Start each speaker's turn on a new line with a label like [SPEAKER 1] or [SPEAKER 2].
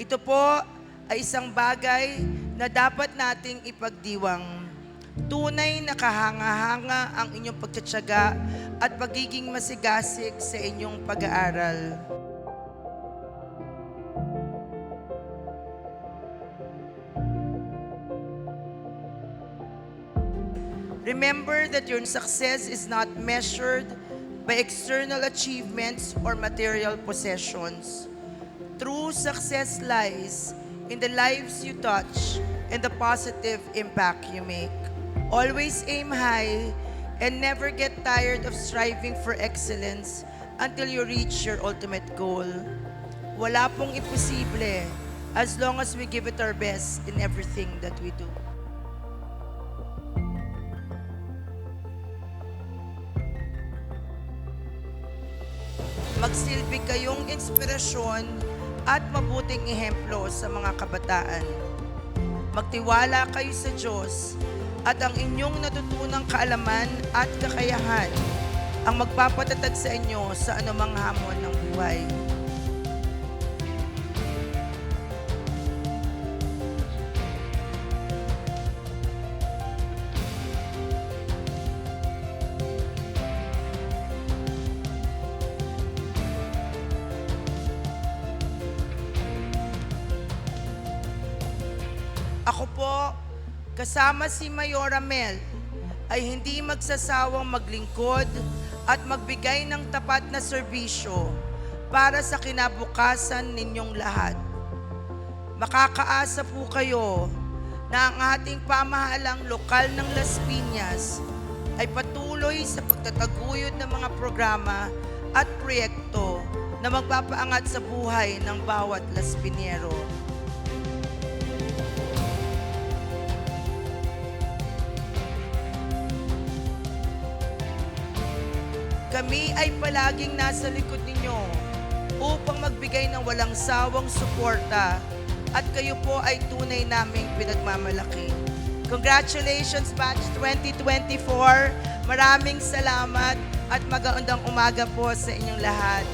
[SPEAKER 1] Ito po ay isang bagay na dapat nating ipagdiwang. Tunay na kahanga-hanga ang inyong pagtsatsaga at pagiging masigasig sa inyong pag-aaral. Remember that your success is not measured by external achievements or material possessions. True success lies in the lives you touch and the positive impact you make. Always aim high and never get tired of striving for excellence until you reach your ultimate goal. Wala pong imposible as long as we give it our best in everything that we do. magsilbi kayong inspirasyon at mabuting ehemplo sa mga kabataan. Magtiwala kayo sa Diyos at ang inyong natutunang kaalaman at kakayahan ang magpapatatag sa inyo sa anumang hamon ng buhay. Ako po, kasama si Mayora Mel, ay hindi magsasawang maglingkod at magbigay ng tapat na serbisyo para sa kinabukasan ninyong lahat. Makakaasa po kayo na ang ating pamahalang lokal ng Las Piñas ay patuloy sa pagtataguyod ng mga programa at proyekto na magpapaangat sa buhay ng bawat Las Piñero. Kami ay palaging nasa likod ninyo upang magbigay ng walang sawang suporta at kayo po ay tunay naming pinagmamalaki. Congratulations Batch 2024! Maraming salamat at magandang umaga po sa inyong lahat.